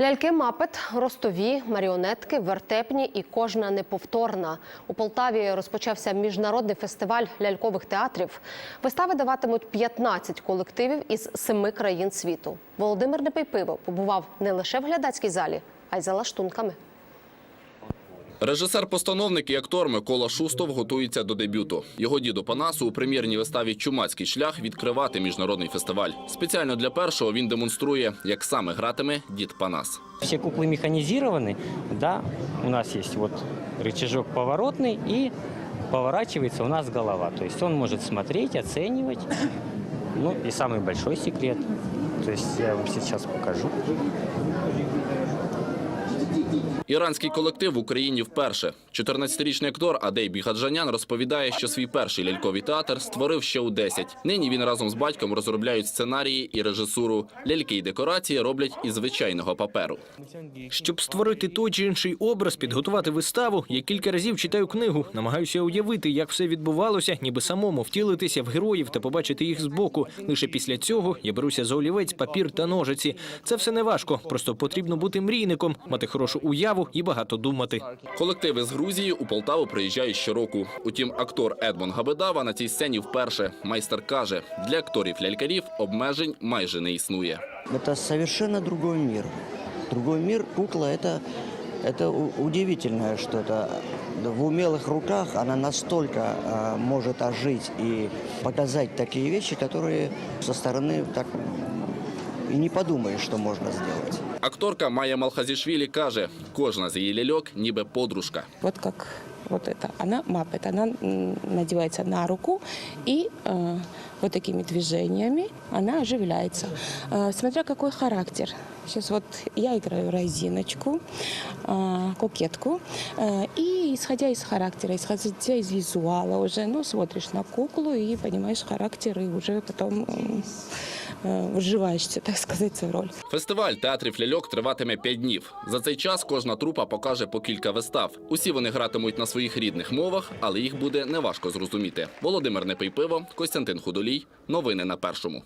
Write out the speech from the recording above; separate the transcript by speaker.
Speaker 1: Ляльки мапет, ростові, маріонетки, вертепні і кожна неповторна. У Полтаві розпочався міжнародний фестиваль лялькових театрів. Вистави даватимуть 15 колективів із семи країн світу. Володимир Непейпиво побував не лише в глядацькій залі, а й за лаштунками.
Speaker 2: Режисер-постановник і актор Микола Шустов готується до дебюту. Його діду Панасу у прем'єрній виставі Чумацький шлях відкривати міжнародний фестиваль. Спеціально для першого він демонструє, як саме гратиме дід Панас.
Speaker 3: Все куклы механизированы, да, у нас есть вот рычажок поворотный и поворачивается у нас голова. То есть он может смотреть, оценивать. Ну и самый большой секрет, то есть я вам сейчас покажу.
Speaker 2: Іранський колектив в Україні вперше. 14-річний актор Адей Бігаджанян розповідає, що свій перший ляльковий театр створив ще у 10. Нині він разом з батьком розробляють сценарії і режисуру. Ляльки і декорації роблять із звичайного паперу.
Speaker 4: Щоб створити той чи інший образ, підготувати виставу, я кілька разів читаю книгу, намагаюся уявити, як все відбувалося, ніби самому втілитися в героїв та побачити їх збоку. Лише після цього я беруся за олівець, папір та ножиці. Це все не важко, просто потрібно бути мрійником, мати хорошу уяву і багато думати.
Speaker 2: Колективи з Грузії у Полтаву приїжджають щороку. Утім, актор Едмон Габедава на цій сцені вперше. Майстер каже, для акторів-лялькарів обмежень майже не існує.
Speaker 5: Это совершенно другой мир. Другой мир, кукла это, это у- удивительное что-то. В умелых руках она настолько а, может ожить и показать такие вещи, которые со стороны так и не подумаешь, что можно сделать.
Speaker 2: Акторка Майя Малхазішвілі каже, кожна з її ляльок ніби подружка.
Speaker 6: Вот как вот это. Она маппет, она м, надевается на руку и э, вот такими движениями она оживляется. Э, смотря какой характер. Сейчас вот я играю розиночку, э, кокетку. Э, и исходя из характера, исходя из визуала уже, ну, смотришь на куклу и понимаешь характер, и уже потом м, э, так сказать, в свою роль.
Speaker 2: Фестиваль театрів ляльок триватиме п'ять днів. За цей час кожна трупа покаже по кілька вистав. Усі вони гратимуть на своїх рідних мовах, але їх буде неважко зрозуміти. Володимир Непейпиво, Костянтин Худолій. Новини на першому.